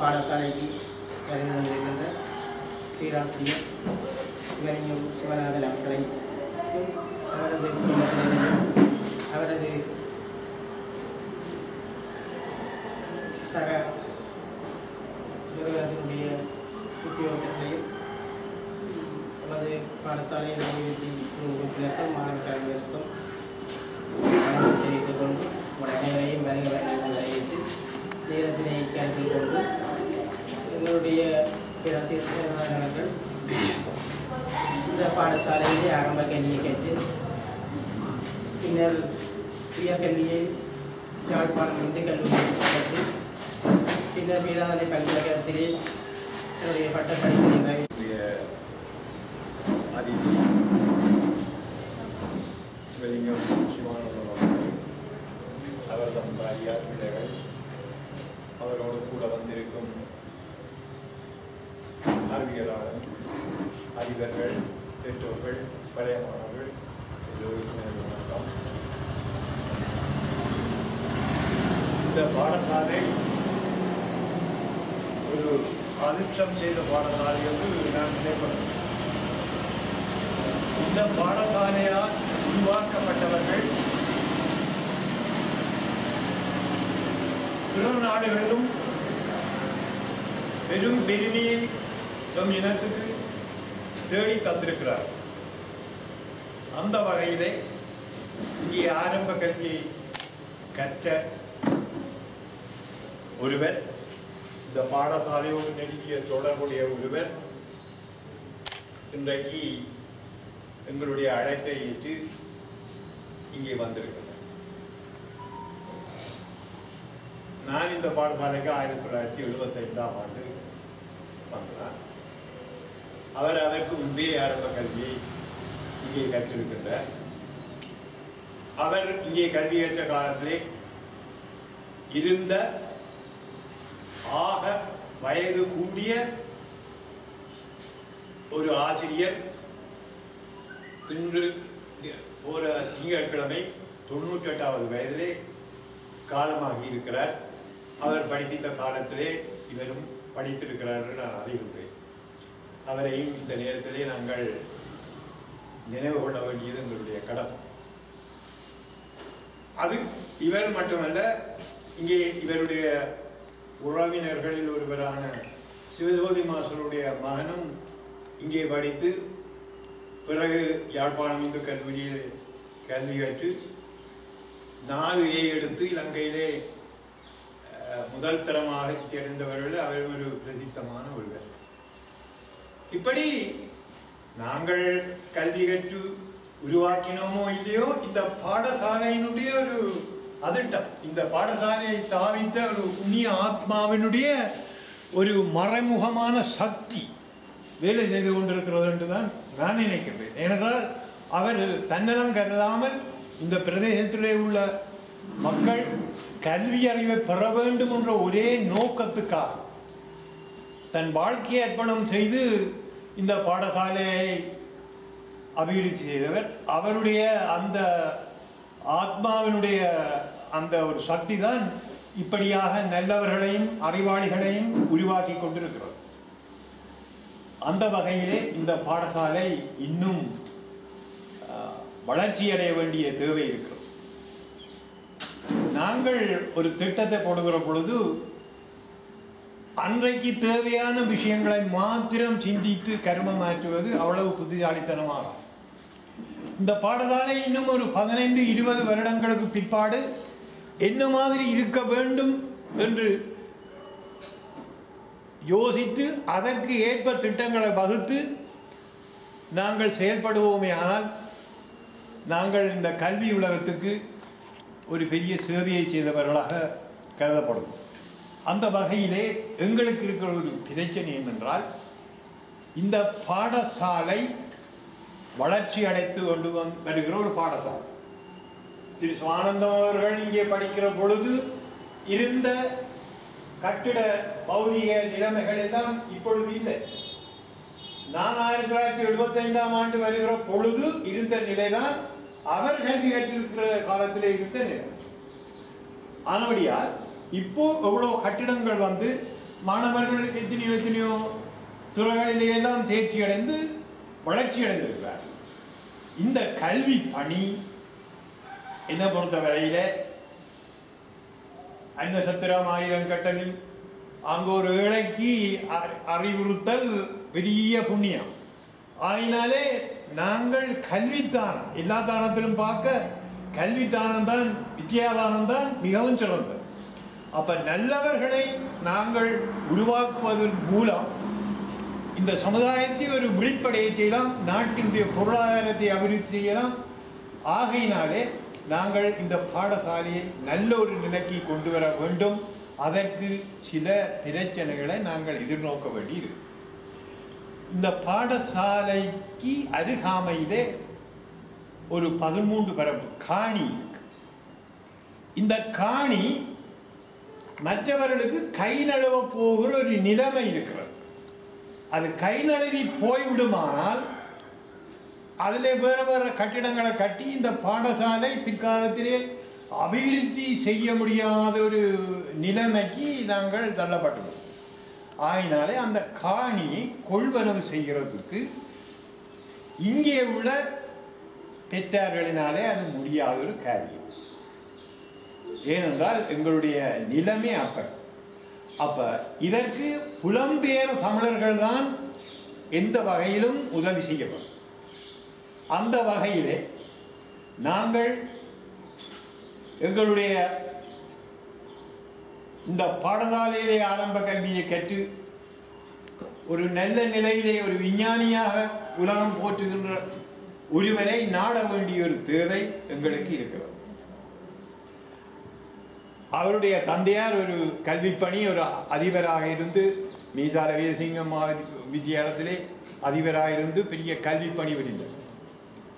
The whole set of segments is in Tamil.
பாடசாலைக்கு வருகை தந்திருக்கின்ற பேராசிரியர் சிவலிங்கம் சிவநாதன் அவர்களை அவரது அவரது சக நிறுவனத்தினுடைய உத்தியோகர்களையும் நமது பாடசாலையின் அபிவிருத்தி குழு உறுப்பினர்கள் மாணவ கலைஞருக்கும் வணக்கம் தெரிவித்துக் கொண்டு உங்கள் அனைவரையும் வருக வருகின்ற அறிவித்து நேரத்தினை கருத்தில் கொண்டு எங்களுடைய பேராசிரியர் சிவநாதன் அவர்கள் இந்த பாடசாலையிலே ஆரம்ப கல்வியை கற்று பின்னர் உயர்கல்வியை யாழ்ப்பாணம் இந்து கல்லூரியில் கற்று பின்னர் வேளாண்மை பல்கலைக்கழகத்திலே என்னுடைய பட்டப்படிப்பினை நிறைவு உடைய அதிதி சிவலிங்கம் சிவானந்தம் அவர்கள் அவர்தம் பாரியார் பிள்ளைகள் அவரோடு கூட வந்திருக்கும் அறிவியலாளர் அதிபர்கள் பெற்றோர்கள் பழைய மாணவர்கள் எல்லோருக்கும் வணக்கம். இந்த பாடசாலை ஒரு அதிர்ஷ்டம் செய்த பாடசாலை என்று நான் நினைப்பேன். இந்த பாடசாலையால் உருவாக்கப்பட்டவர்கள் பிற நாடுகளிலும் பெரும் பெருமையை நம் இனத்துக்கு தேடி தந்திருக்கிறார். அந்த வகையிலே இங்கே ஆரம்ப கல்வியை கற்ற ஒருவர் இந்த பாடசாலையோடு நெருங்கிய தொடர்புடைய ஒருவர் இன்றைக்கு எங்களுடைய அழைப்பை ஏற்று இங்கே வந்திருக்கிறார். நான் இந்த பாடசாலைக்கு ஆயிரத்தி தொள்ளாயிரத்தி எழுபத்தைந்தாம் ஆண்டு வந்தேன். அவர் அதற்கு முன்பே ஆரம்ப கல்வியை இங்கே கற்றிருக்கின்றார். அவர் இங்கே கல்வி ஏற்ற காலத்திலே இருந்த ஆக வயது கூடிய ஒரு ஆசிரியர் இன்று ஒரு திங்கட்கிழமை தொண்ணூற்றி எட்டாவது வயதிலே காலமாகி இருக்கிறார். அவர் படிப்பித்த காலத்திலே இவரும் படித்திருக்கிறார் என்று நான் அறிகின்றேன். அவரையும் இந்த நேரத்திலே நாங்கள் நினைவு கொள்ள வேண்டியது எங்களுடைய கடமை அது இவர் மட்டுமல்ல இங்கே இவருடைய உறவினர்களில் ஒருவரான சிவஜோதி மாஸ்டருடைய மகனும் இங்கே படித்து பிறகு யாழ்ப்பாணம் இந்து கல்லூரியில் கல்வி கற்று நாலு ஏ எடுத்து இலங்கையிலே முதல் தரமாக தேர்ந்தவர்கள் அவர் ஒரு பிரசித்தமான ஒருவர். இப்படி நாங்கள் கல்வி கற்று உருவாக்கினோமோ இல்லையோ இந்த பாடசாலையினுடைய ஒரு அதிட்டம் இந்த பாடசாலையை தாவித்த ஒரு புண்ணிய ஆத்மாவினுடைய ஒரு மறைமுகமான சக்தி வேலை செய்து கொண்டிருக்கிறது என்று தான் நான் நினைக்கிறேன் ஏனென்றால் அவர் தன்னலம் கருதாமல் இந்த பிரதேசத்திலே உள்ள மக்கள் கல்வி அறிவை பெற வேண்டும் என்ற ஒரே நோக்கத்துக்காக தன் வாழ்க்கையை அர்ப்பணம் செய்து இந்த பாடசாலையை அபிவிருத்தி செய்தவர். அவருடைய அந்த ஆத்மாவினுடைய அந்த ஒரு சக்தி தான் இப்படியாக நல்லவர்களையும் அறிவாளிகளையும் உருவாக்கி கொண்டிருக்கிறது. அந்த வகையிலே இந்த பாடசாலை இன்னும் வளர்ச்சியடைய வேண்டிய தேவை இருக்கிறது. நாங்கள் ஒரு திட்டத்தை போடுகிற பொழுது அன்றைக்கு தேவையான விஷயங்களை மாத்திரம் சிந்தித்து கர்மமாற்றுவது அவ்வளவு புத்திசாலித்தனமாகும். இந்த பாடதானே இன்னும் ஒரு பதினைந்து இருபது வருடங்களுக்கு பிற்பாடு என்ன மாதிரி இருக்க வேண்டும் என்று யோசித்து அதற்கு ஏற்ப திட்டங்களை வகுத்து நாங்கள் செயல்படுவோமே. ஆனால் நாங்கள் இந்த கல்வி உலகத்துக்கு ஒரு பெரிய சேவையை செய்தவர்களாக கருதப்படும். அந்த வகையிலே எங்களுக்கு இருக்கிற ஒரு பிரச்சனை என்னென்றால் இந்த பாடசாலை வளர்ச்சி அடைத்து கொண்டு வருகிற ஒரு பாடசாலை. திரு சுவானந்தம் அவர்கள் இங்கே படிக்கிற பொழுது இருந்த கட்டிட பௌதிக நிலைமைகள் எல்லாம் இப்பொழுது இல்லை. நான் ஆயிரத்தி தொள்ளாயிரத்தி எழுபத்தைந்தாம் ஆண்டு வருகிற பொழுது இருந்த நிலைதான் அவர் கல்வி கற்றிருக்கிற காலத்திலே இருந்த நிலை. ஆனபடியால் இப்போ எவ்வளோ கட்டிடங்கள் வந்து மாணவர்கள் எத்தனையோ எத்தனையோ துறைகளிலேயே தான் தேர்ச்சி அடைந்து வளர்ச்சி அடைந்திருக்கிறார் இந்த கல்வி பணி என்னை பொறுத்தவரையில அன்னசத்திரம் ஆயிரம் கட்டலில் அங்கே ஒரு ஏழைக்கு அ- அறிவுறுத்தல் பெரிய புண்ணியம். ஆயினாலே நாங்கள் கல்வித்தானம் எல்லா தானத்திலும் பார்க்க கல்வித்தானம் தான் வித்யாதானம் தான் மிகவும் சிறந்தது. அப்ப நல்லவர்களை நாங்கள் உருவாக்குவதன் மூலம் இந்த சமுதாயத்தை ஒரு விழிப்படையை செய்யலாம் நாட்டினுடைய பொருளாதாரத்தை அபிவிருத்தி செய்யலாம். ஆகையினாலே நாங்கள் இந்த பாடசாலையை நல்ல ஒரு நிலைக்கு கொண்டு வர வேண்டும். அதற்கு சில பிரச்சனைகளை நாங்கள் எதிர்நோக்க வேண்டியிருக்கு இந்த பாடசாலைக்கு அருகாமையிலே ஒரு பதிமூன்று பரப்பு காணி இருக்கு. இந்த காணி மற்றவர்களுக்கு கை நழுவ போகிற ஒரு நிலைமை இருக்கிறது. அது கை நழுவி போய்விடுமானால் அதில் வேறு வேறு கட்டிடங்களை கட்டி இந்த பாடசாலை பிற்காலத்திலே அபிவிருத்தி செய்ய முடியாத ஒரு நிலைமைக்கு நாங்கள் தள்ளப்பட்டுள்ளோம். ஆயினாலே அந்த காணியை கொள்வனவு செய்கிறதுக்கு இங்கே உள்ள பெற்றார்களினாலே அது முடியாத ஒரு காரியம். ஏனென்றால் எங்களுடைய நிலைமை அப்படி அப்ப இதற்கு புலம்பெயர் தமிழர்கள் தான் எந்த வகையிலும் உதவி செய்யப்படும். அந்த வகையிலே நாங்கள் எங்களுடைய இந்த பாடசாலையிலே ஆரம்ப கல்வியை கற்று ஒரு நல்ல நிலையிலே ஒரு விஞ்ஞானியாக உலகம் போற்றுகின்ற ஒருவரை நாட வேண்டிய ஒரு தேவை எங்களுக்கு இருக்கிறது. அவருடைய தந்தையார் ஒரு கல்விப்பணி ஒரு அதிபராக இருந்து மீசால வீரசிங்கம் வித்தியாலயத்திலே அதிபராக இருந்து பெரிய கல்வி பணி புரிந்தார்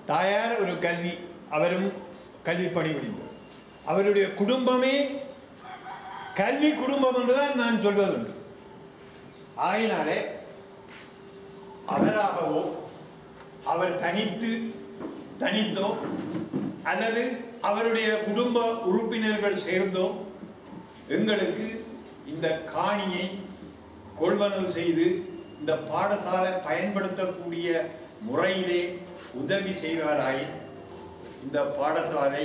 தாயார் ஒரு கல்வி அவரும் கல்வி பணி புரிந்தார் அவருடைய குடும்பமே கல்வி குடும்பம் என்றுதான் நான் சொல்வதுண்டு ஆயினாலே அவராகவோ அவர் தனித்து தனித்தோ அல்லது அவருடைய குடும்ப உறுப்பினர்கள் சேர்ந்தோ எங்களுக்கு இந்த காணியை கொள்வனவு செய்து இந்த பாடசாலை பயன்படுத்தக்கூடிய முறையிலே உதவி செய்வாராய். இந்த பாடசாலை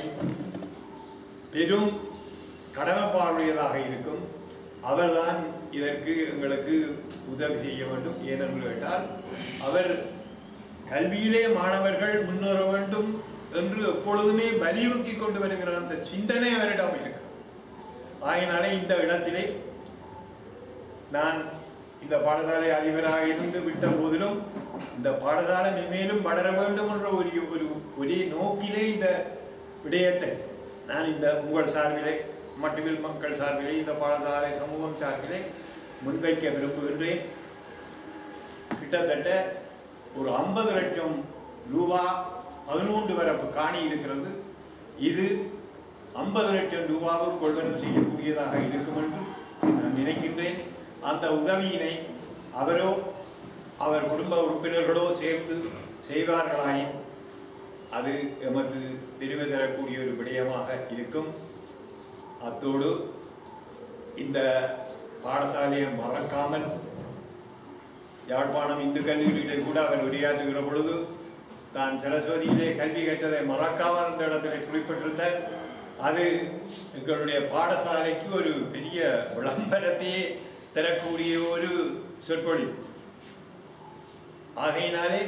பெரும் கடமைப்பாடுடையதாக இருக்கும். அவர்தான் இதற்கு எங்களுக்கு உதவி செய்ய வேண்டும். ஏனென்று கேட்டால் அவர் கல்வியிலே மாணவர்கள் முன்னேற வேண்டும் என்று எப்பொழுதுமே வலியுறுத்தி கொண்டு வருகிற அந்த சிந்தனை அவரிடம் இருக்கு ஆகினாலே இந்த இடத்திலே நான் இந்த பாடசாலை அதிபராக இருந்து விட்ட போதிலும் இந்த பாடசாலை மென்மேலும் வளர வேண்டும் என்ற ஒரு ஒரு ஒரே நோக்கிலே இந்த விடயத்தை நான் இந்த உங்கள் சார்பிலே மட்டுமில் மக்கள் சார்பிலே இந்த பாடசாலை சமூகம் சார்பிலே முன்வைக்க விரும்புகின்றேன். கிட்டத்தட்ட ஒரு ஐம்பது லட்சம் ரூபா பதினொன்று வரப்பு காணி இருக்கிறது. இது ஐம்பது லட்சம் ரூபாவும் கொள்வனவு செய்யக்கூடியதாக இருக்கும் என்று நான் நினைக்கின்றேன். அந்த உதவியினை அவரோ அவர் குடும்ப உறுப்பினர்களோ சேர்ந்து செய்வார்களாயின் அது எமக்கு தெரிவு தரக்கூடிய ஒரு விடயமாக இருக்கும். அத்தோடு இந்த பாடசாலையை மறக்காமல் யாழ்ப்பாணம் இந்து கல்லூரியிலே கூட அவன் உரையாற்றுகிற பொழுது தான் சரஸ்வதியிலே கல்வி கற்றதை மறக்காமல் அந்த இடத்திலே குறிப்பிட்டிருந்தார். அது எங்களுடைய பாடசாலைக்கு ஒரு பெரிய விளம்பரத்தையே தரக்கூடிய ஒரு சொற்பொழிவு ஆகையினாலே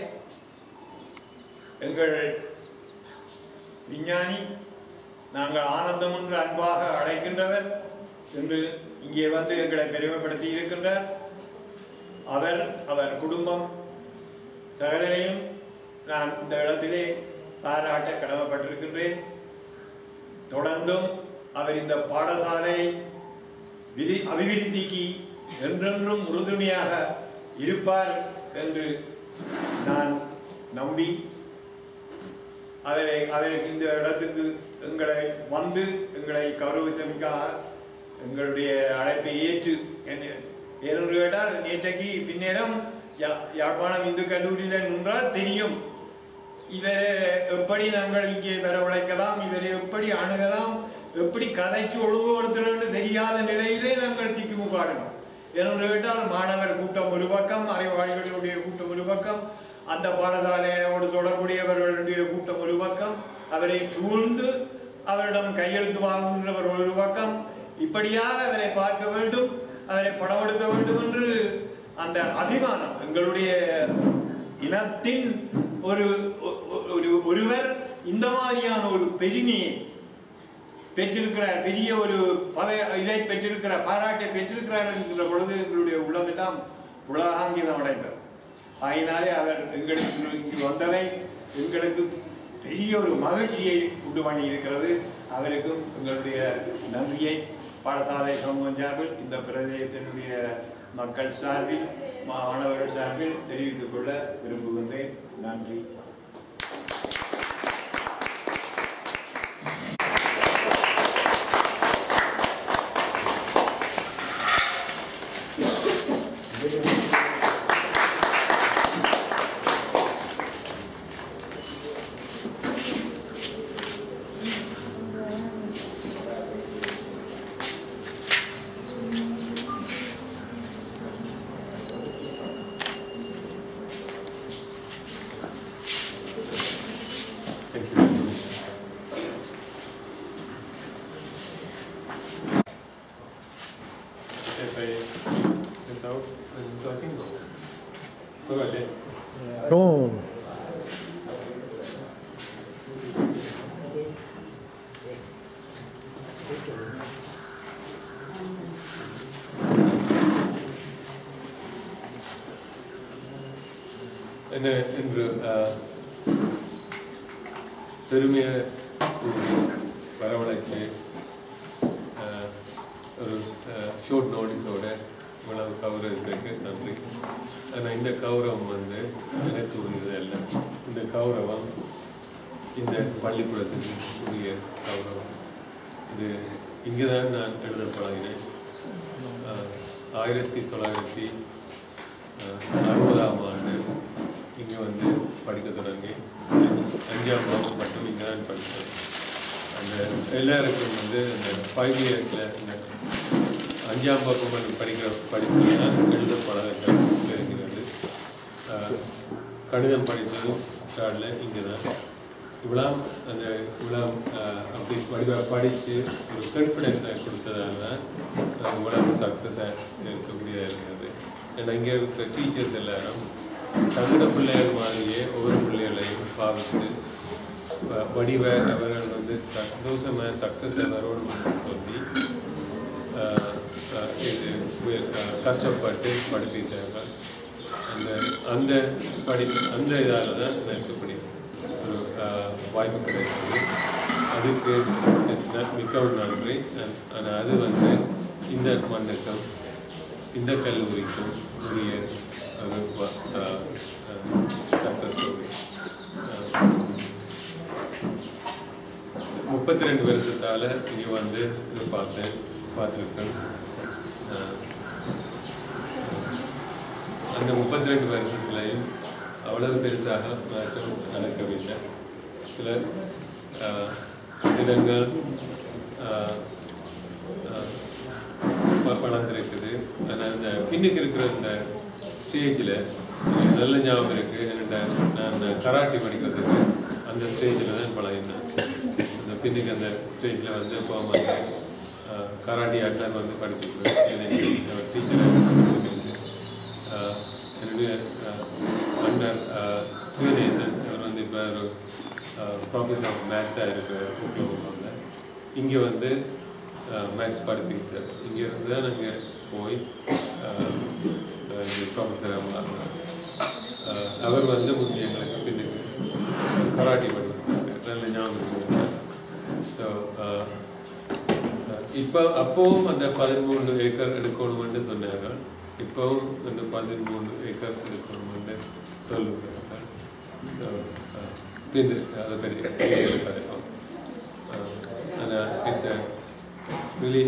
எங்கள் விஞ்ஞானி நாங்கள் ஆனந்தம் என்று அன்பாக அழைக்கின்றவர் என்று இங்கே வந்து எங்களை பெருமைப்படுத்தி இருக்கின்றார். அவர் அவர் குடும்பம் சகலரையும் நான் இந்த இடத்திலே பாராட்ட கடமைப்பட்டிருக்கின்றேன். தொடர்ந்தும் அவர் இந்த பாடசாலை விரி அபிவிருத்திக்கு என்றென்றும் உறுதுணையாக இருப்பார் என்று நான் நம்பி அவரை அவருக்கு இந்த இடத்துக்கு எங்களை வந்து எங்களை கௌரவித்தமைக்காக எங்களுடைய அழைப்பை ஏற்று என்ன ஏனென்று கேட்டால் நேற்றைக்கு பின்னேரம் யா- யாழ்ப்பாணம் இந்து கல்லூரியில் நின்றால் தெரியும். இவரை எப்படி நாங்கள் இங்கே வரவழைக்கலாம் இவரை எப்படி அணுகலாம் எப்படி கதைக்கு ஒழுங்குபடுத்தணும்னு தெரியாத நிலையிலே நாங்கள் திக்குமுக்காடணும் என்று கேட்டால் மாணவர் கூட்டம் ஒரு பக்கம் அறிவாளிகளுடைய கூட்டம் ஒரு பக்கம் அந்த பாடசாலையோடு தொடர்புடையவர்களுடைய கூட்டம் ஒரு பக்கம் அவரை சூழ்ந்து அவரிடம் கையெழுத்து வாங்குகின்றவர் ஒரு பக்கம். இப்படியாக அவரை பார்க்க வேண்டும். அதனை படம் எடுக்க வேண்டும் என்று அந்த அபிமானம் எங்களுடைய இனத்தின் ஒரு ஒரு ஒருவர் இந்த மாதிரியான ஒரு பெருமையை பெற்றிருக்கிறார் பெரிய ஒரு பல இதை பெற்றிருக்கிறார் பாராட்டை பெற்றிருக்கிறார் என்கிற பொழுது எங்களுடைய உள்ளமெல்லாம் உலகாங்கிதம் அடைந்தது. ஆயினாலே அவர் எங்களுக்கு இங்கு வந்தவை எங்களுக்கு பெரிய ஒரு மகிழ்ச்சியை உண்டு பண்ணி இருக்கிறது அவருக்கும் எங்களுடைய நன்றியை பாடசாலை சமூகம் சார்பில் இந்த பிரதேசத்தினுடைய மக்கள் சார்பில் மாணவர்கள் சார்பில் தெரிவித்துக் கொள்ள விரும்புகின்றேன். நன்றி. என்ன என்று பெருமையை கூறி ஒரு ஷோர்ட் நோட்டீஸோட இவ்வளவு கௌரவத்துக்கு நன்றி. ஆனால் இந்த கௌரவம் வந்து எனக்கு உரியது அல்ல. இந்த கௌரவம் இந்த பள்ளிக்கூடத்துக்கு உரிய கௌரவம். இது இங்கே தான் நான் எழுத பழகினேன் ஆயிரத்தி தொள்ளாயிரத்தி அறுபதாம் ஆண்டு இங்கே வந்து படிக்க தொடங்கி அஞ்சாம் வகுப்பு மட்டும் இங்கே தான் படித்தேன். அந்த எல்லாருக்கும் வந்து அந்த ஃபைவ் இயர்ஸில் இந்த அஞ்சாம் வகுப்பு மட்டும் படிக்கிற படிப்பு தான் எழுத பழக தெரிகிறது கணிதம் படித்ததும் ஸ்டார்டில் இங்கே தான். இவ்வளோ அந்த இவ்வளோ அப்படி வடிவாக படித்து ஒரு கான்ஃபிடென்ஸை கொடுத்ததால தான் இவ்வளோ சக்ஸஸாக இருக்கக்கூடியதாக இருக்கிறது ஏன்னா இங்கே இருக்கிற டீச்சர்ஸ் எல்லாரும் தங்களோட பிள்ளைகள் மாதிரியே ஒவ்வொரு பிள்ளைகளையும் பாவித்து வடிவ அவர்கள் வந்து சந்தோஷமாக சக்ஸஸ் வரணும் சொல்லி இது கஷ்டப்பட்டு படிப்பித்தாங்க அந்த அந்த படி அந்த இதால் தான் எனக்கு இப்படி ஒரு வாய்ப்பு கிடைச்சது அதுக்கு மிகவும் நன்றி. ஆனால் அது வந்து இந்த மண்ணுக்கும் இந்த கல்லூரிக்கும் உரிய ஒரு சக்ஸஸ் uh, uh, uh, முப்பத்தி ரெண்டு வருஷத்தால் இங்கே வந்து இது பார்த்தேன் பார்த்துருக்கேன். அந்த முப்பத்தி ரெண்டு வருஷத்துலையும் அவ்வளவு பெருசாக மாற்றம் நடக்கவில்லை. சில அஹ், கட்டிடங்கள் கிடைக்குது. ஆனால் இந்த பின்னுக்கு இருக்கிற இந்த ஸ்டேஜில் நல்ல ஞாபகம் இருக்குது என்கிட்ட நான் கராட்டி படிக்கிறதுக்கு அந்த ஸ்டேஜில் தான் பழகினேன் அந்த பின்னுக்கு அந்த ஸ்டேஜில் வந்து போகாமல் கராட்டி அண்ணன் வந்து படிச்சுக்கிறேன் எனக்கு டீச்சர் என்னுடைய அண்டர் சிவநேசன் அவர் வந்து இப்போ ஒரு ப்ரொஃபஸர் ஆஃப் மேத்தாக இருக்கிற போவாங்க இங்கே வந்து மேத்ஸ் படிப்பிக்கிறார் இங்கே இருந்து தான் நாங்கள் போய் ப்ரொஃபஸராக அவர் வந்து முந்தைய எங்களுக்கு பின்னுக்கு கராட்டி படிப்பிருக்கார் நல்ல ஞாபகம் ஸோ இப்போ அப்போவும் அந்த பதிமூணு ஏக்கர் எடுக்கணும்னு சொன்னார்கள் இப்போவும் அந்த பதிமூணு ஏக்கர் எடுக்கணும்னு சொல்லுகிறார்கள் So, பின் அதை பற்றி கிடைக்கும் ஆனால் இட்ஸ் really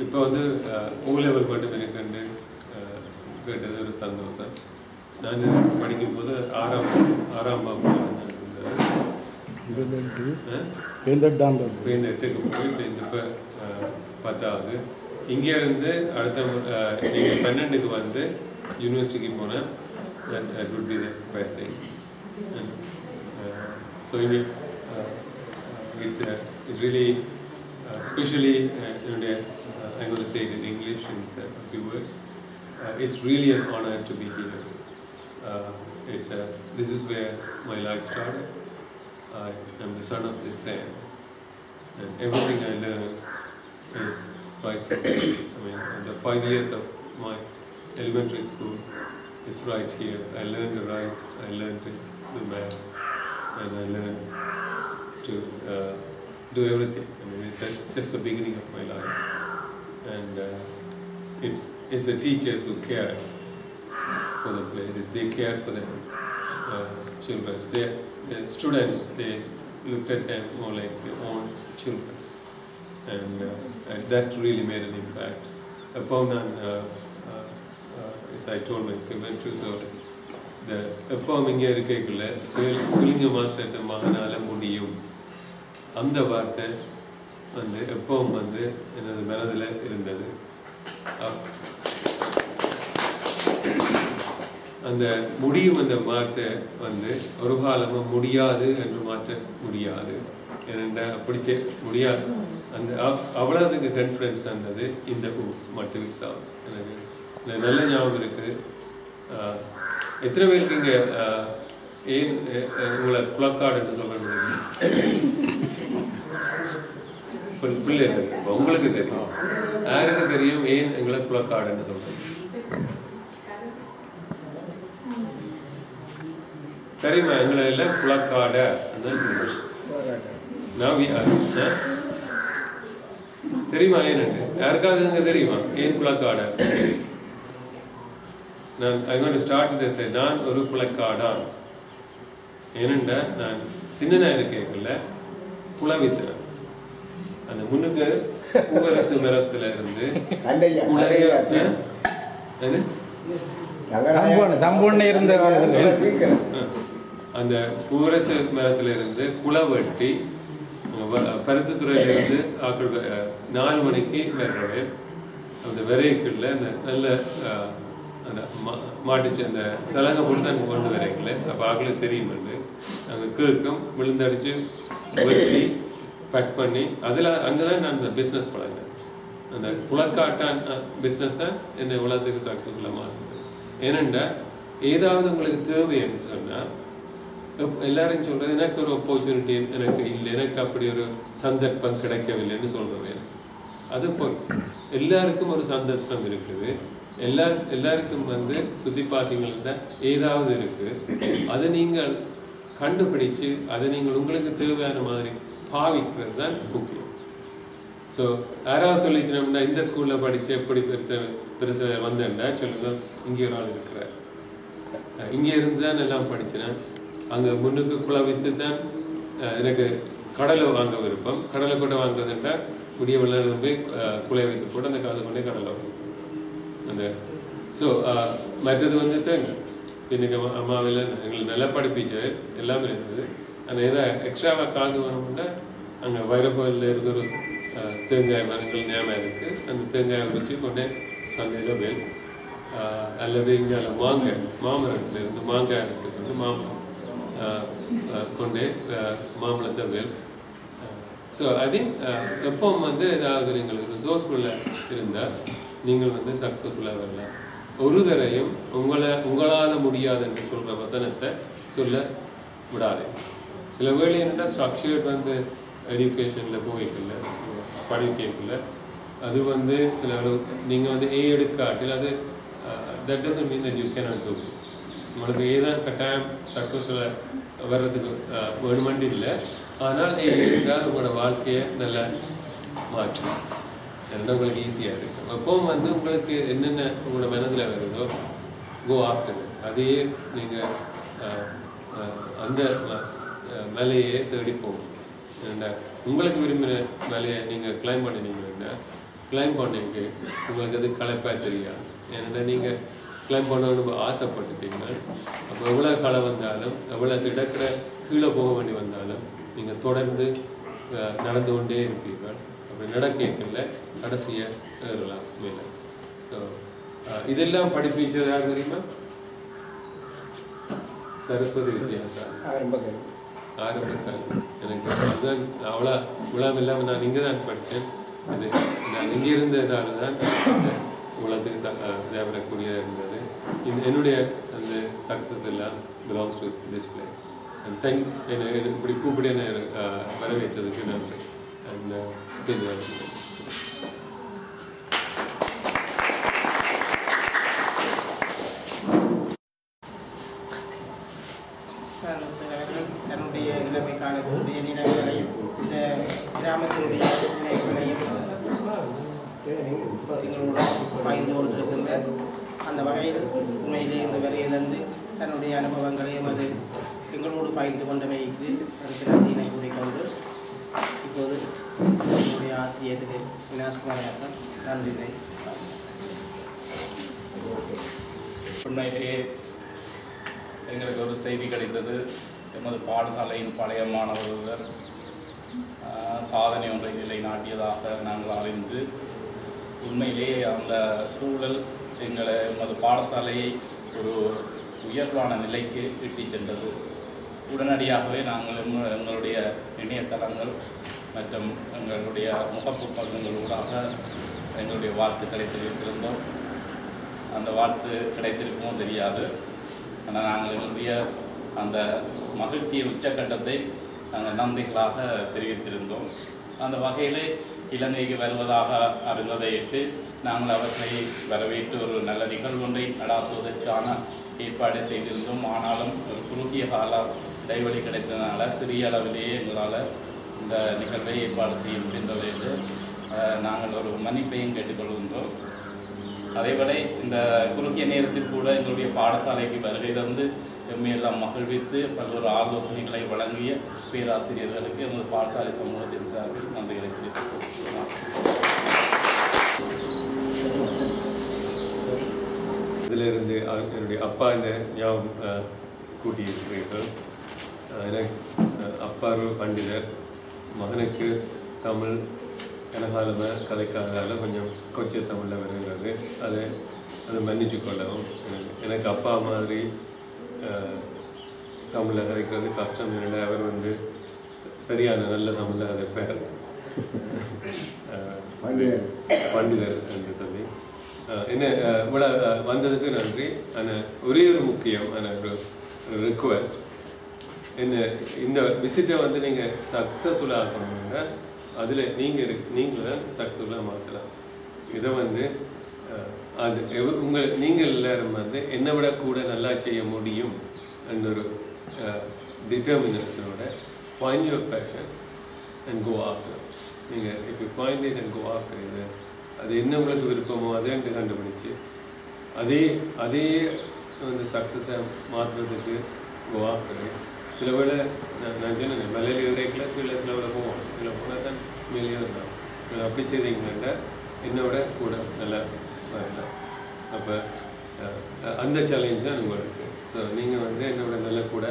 இப்போ வந்து ஓ லெவல் மட்டும் இருக்குன்னு அஹ், கேட்டது ஒரு சந்தோஷம். நான் படிக்கும்போது ஆறாம் ஆறாம் இந்த எட்டுக்கு போய் இப்போ இந்த இப்போ பத்தாவது. இங்கே இருந்து அடுத்த அஹ், நீங்க பன்னெண்டுக்கு வந்து யூனிவர்சிட்டிக்கு போனால் that, that would be the best thing. And, especially uh, uh, I'm going to say it in English in a few words. Uh, it's really an honor to be here. It's uh, this is where my life started. I am the son of this sand, and everything I learned is right from here. I mean, the five years of my elementary school is right here. I learned to write, I learned to do math, and I learned to uh, do everything. I mean, that's just the beginning of my life. And uh, it's, it's the teachers who care for the place. They care for the uh, children. They, the students, they looked at them more like their own children. And, uh, and that really made an impact. Uh, Apaunan, if uh, uh, I told my children to, so the, Apam inge irukkaikulla, you Master at the Mahanalam Mudiyum. அந்த வார்த்தை வந்து எப்பவும் வந்து எனது மனதில் இருந்தது. அப்- அந்த முடியும் அந்த வார்த்தை வந்து ஒரு காலமும் முடியாது என்று மாற்ற முடியாது. ஏனென்றால் அப்படிச்சே முடியாது. அந்த அவ்- அவ்வளவுக்கு கான்ஃபிடன்ஸ் வந்தது இந்த ஊ மட்டு விசா எனக்கு நல்ல ஞாபகம் இருக்கு ஆஹ், எத்தனை பேருக்கு இங்கே ஏன் உங்களை குளக்காடுன்னு சொல்ல முடியும்? பிள்- பிள்ளைகள் உங்களுக்கு தெரியும். யாருக்கு தெரியும்? ஏன் எங்களை குளக்காடுன்னு சொல்றேன் தெரியுமா? எங்களை எல்லாம் குளக்காட தெரியுமா? ஏன்னு யாருக்காவது எங்க தெரியுமா? ஏன் குளக்காட நான் ஐ வாண்ட் ஸ்டார்ட் திஸ் நான் ஒரு குளக்காடான் ஏனென்றா நான் சின்ன இருக்கேன்ல குளவித்தேன் அந்த முன்னுக்கு பூவரசு மரத்துல இருந்து. அந்த பூரச மரத்துல இருந்து குலை வெட்டி பருத்தித்துறையில இருந்து ஆக்கள் நாலு மணிக்கு வர்றவன் அந்த விரைக்குள்ள அந்த நல்ல அந்த மா- மாட்டுச்சு அந்த சலங்கை போட்டு நாங்கள் கொண்டு வரைக்கல அப்போ ஆக்களுக்கு தெரியும் அங்கே கேட்கும் விழுந்தடிச்சு வெட்டி பேக் பண்ணி அதில் அங்கே தான் நான் அந்த பிஸ்னஸ் பழகினேன். அந்த குளக்காட்டான் பிஸ்னஸ் தான் என்னை உலகத்துக்கு சக்ஸஸ்ஃபுல்லாக மாறுது ஏனென்றா ஏதாவது உங்களுக்கு தேவைன்னு சொன்னால் எல்லாரும் சொல்றது எனக்கு ஒரு ஆப்பர்ச்சுனிட்டி எனக்கு இல்லை எனக்கு அப்படி ஒரு சந்தர்ப்பம் கிடைக்கவில்லைன்னு சொல்கிறேன் அது போய் எல்லாருக்கும் ஒரு சந்தர்ப்பம் இருக்குது. எல்லா எல்லாருக்கும் வந்து சுத்தி பார்த்தீங்கன்னா ஏதாவது இருக்கு. அதை நீங்கள் கண்டுபிடிச்சு அதை நீங்கள் உங்களுக்கு தேவையான மாதிரி பாவிக்கிறது தான் முக்கியம் ஸோ யாராவது சொல்லிச்சுனோம்னா இந்த ஸ்கூலில் படித்து எப்படி பெருத்த பெருசு வந்தேன்டா சொல்லுங்க இங்கே ஒரு ஆள் இருக்கிறார். இங்கே இருந்து தான் எல்லாம் படித்தேன் அங்கே முன்னுக்கு குழவித்து தான் எனக்கு கடலை வாங்க விருப்பம். கடலை கூட வாங்குறதுன்றா முடிய வெள்ளம் போய் குழை குலை வைத்து போட்டு அந்த காது கொண்டே கடலை வாங்க அந்த ஸோ மற்றது வந்துட்டு இன்னைக்கு அம்மா அம்மாவில் எங்களை நல்லா படிப்பிச்சு எல்லாமே இருந்தது ஆனால் இதை எக்ஸ்ட்ராவாக காசு வரணும்னா அங்கே வைரப்பூரில் இருக்கிற ஒரு தேங்காய் மரங்கள் ஞாபகம் இருக்குது அந்த தேங்காயை வச்சு கொண்டே சந்தையில் வேல் அல்லது இங்கே மாங்காய் மாமரத்தில் இருந்து மாங்காய் எடுத்துட்டு வந்து மாம்பழம் கொண்டே மாம்பழத்தை வேல் ஸோ ஐ திங்க் எப்பவும் வந்து ஏதாவது நீங்கள் ரிசோர்ஸ்ஃபுல்லாக இருந்தால் நீங்கள் வந்து சக்ஸஸ்ஃபுல்லாக வரலாம். ஒரு தரையும் உங்களை உங்களால் முடியாது என்று சொல்கிற வசனத்தை சொல்ல விடாதே. சில வேலை என்னென்னா ஸ்ட்ரக்சர்ட் வந்து எஜுகேஷனில் போய்க்கல படிக்கல அது வந்து சில நீங்கள் வந்து ஏ எடுக்காட்டில் அது that doesn't mean that you can do உங்களுக்கு ஏ தான் கட்டாயம் சக்ஸஸ்ஃபுல்லாக வர்றதுக்கு அஹ், இல்லை. ஆனால் ஏ இருந்தால் உங்களோட வாழ்க்கையை நல்லா மாற்றும். ரெண்டும் உங்களுக்கு ஈஸியாக இருக்கும் எப்பவும் வந்து உங்களுக்கு என்னென்ன உங்களோட மனதில் வருதோ கோ ஆஃப்டர் அதையே நீங்கள் அந்த வேலையை தேடி போகும். ஏன்னா உங்களுக்கு விரும்பின வேலையை நீங்கள் கிளைம் பண்ணினீங்கன்னா கிளைம் பண்ணிட்டு உங்களுக்கு அது களைப்பாக தெரியாது ஏன்னா நீங்கள் கிளைம் பண்ணணும்னு ஆசைப்பட்டுட்டீங்கன்னா அப்போ எவ்வளோ களை வந்தாலும் எவ்வளோ கிடக்கிற கீழே போக வேண்டி வந்தாலும் நீங்கள் தொடர்ந்து நடந்து கொண்டே இருப்பீர்கள். அப்படி நடக்கல கடைசியை ஏறலாம் மேலே. ஸோ இதெல்லாம் படிப்பிச்சது யார் தெரியுமா? சரஸ்வதி ரொம்ப ஆரம்ப எனக்கு அதுதான் அவ்வளோ உலகம் இல்லாமல் நான் இங்கே தான் படித்தேன் அது நான் இங்கே இருந்ததால தான் உலகத்துக்கு ச இதாக வரக்கூடியதாக இருந்தது இது என்னுடைய அந்த சக்ஸஸ் எல்லாம் belongs to this place and thank என்னை எனக்கு இப்படி கூப்பிட என்னை வரவேற்றதுக்கு நன்றி அண்ட் இது சிலர்கள் தன்னுடைய இளமை காலத்தினுடைய நினைவுகளையும் இந்த கிராமத்தினுடைய நினைவுகளையும் எங்களோட பகிர்ந்து கொண்டிருக்கின்ற அந்த வகையில் உண்மையிலே இந்த வரையிலிருந்து தன்னுடைய அனுபவங்களையும் அது எங்களோடு பகிர்ந்து கொண்டமைக்கு அதுக்கு நன்றியினை கூறிக்கொண்டு இப்போது என்னுடைய ஆசிரியர் திரு வினாஷ்குமார் அவர்கள் நன்றினை உண்மையிலேயே எங்களுக்கு ஒரு செய்தி கிடைத்தது. எமது பாடசாலையின் பழைய மாணவர்கள் ஆஹ், சாதனை ஒன்றை நிலைநாட்டியதாக நாங்கள் அறிந்து உண்மையிலேயே அந்த சூழல் எங்களை எமது பாடசாலையை ஒரு உயர்வான நிலைக்கு இட்டுச் சென்றது. உடனடியாகவே நாங்கள் எங்களுடைய இணையதளங்கள் மற்றும் எங்களுடைய முகப்பு பக்கங்களூடாக எங்களுடைய வாழ்த்துக்களை தெரிவித்திருந்தோம் அந்த வாழ்த்து கிடைத்திருக்குமோ தெரியாது. ஆனால் நாங்கள் எங்களுடைய அந்த மகிழ்ச்சியின் உச்சக்கட்டத்தை நாங்கள் நன்றிகளாக தெரிவித்திருந்தோம். அந்த வகையிலே இலங்கைக்கு வருவதாக அறிந்ததையிட்டு நாங்கள் அவற்றை வரவேற்று ஒரு நல்ல நிகழ்வு ஒன்றை நடாத்துவதற்கான ஏற்பாடு செய்திருந்தோம். ஆனாலும் ஒரு குறுகிய கால இடைவெளி கிடைத்ததுனால சிறிய அளவிலேயே எங்களால் இந்த நிகழ்வை ஏற்பாடு செய்ய முடிந்தது என்று நாங்கள் ஒரு மன்னிப்பையும் கேட்டுக்கொள்கின்றோம். அதேபோல இந்த குறுகிய நேரத்தில் கூட எங்களுடைய பாடசாலைக்கு வருகை தந்து எம்மையெல்லாம் மகிழ்வித்து பல்வேறு ஆலோசனைகளை வழங்கிய பேராசிரியர்களுக்கு எமது பாடசாலை சமூகத்தின் சார்பில் நன்றிகளை தெரிவித்துக் கொள்கிறோம். இதிலிருந்து அவர் என்னுடைய அப்பா என்ன ஞாபகம் கூட்டியிருக்கிறீர்கள். எனக்கு அப்பா ஒரு பண்டிதர். மகனுக்கு தமிழ் கனகாலமாக கதைக்காததால கொஞ்சம் கொச்சை தமிழில் வருகிறது. அதை அதை மன்னிச்சு கொள்ளவும். எனக்கு அப்பா மாதிரி தமிழில் கதைக்கிறது கஷ்டம் இல்லை அவர் வந்து சரியான நல்ல தமிழில் கதைப்பார் அஹ், பண்டிதர் என்று சொல்லி. என்ன அஹ், வந்ததுக்கு நன்றி. ஆனால் ஒரே ஒரு முக்கியம் ஆன ஒரு ரிக்வெஸ்ட் என்ன இந்த விசிட்டை வந்து நீங்கள் சக்ஸஸ்ஃபுல்லாக ஆக்கணும்னா அதில் நீங்கள் நீங்கள் தான் சக்ஸஸ்ஃபுல்லாக மாற்றலாம் இதை வந்து அது உங்கள் நீங்கள் எல்லாரும் வந்து என்னை விட கூட நல்லா செய்ய முடியும் என்ற ஒரு டிட்டர்மினேஷனோட find your passion and go after நீங்கள் இப்போ find it and go after இது அது என்ன உங்களுக்கு விருப்பமோ அதை கண்டுபிடிச்சு அதே அதே வந்து சக்ஸஸை மாற்றுறதுக்கு கோ ஆஃப்டர் சில வேளை நான் நான் சொன்னேன் மலையில் இறக்கல கீழே சில வேளை போவோம். இதில் போனால் தான் மேலேயே இருந்தான் அப்படி செய்தீங்கன்னா என்னோட கூட நல்லா வரல அப்போ அந்த சேலஞ்ச் தான் உங்களுக்கு ஸோ நீங்கள் வந்து என்னோட நல்ல கூட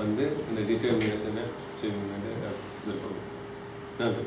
வந்து இந்த டிட்டர்மினேஷனை செய்வீங்கன்னு விருப்பம் நன்றி.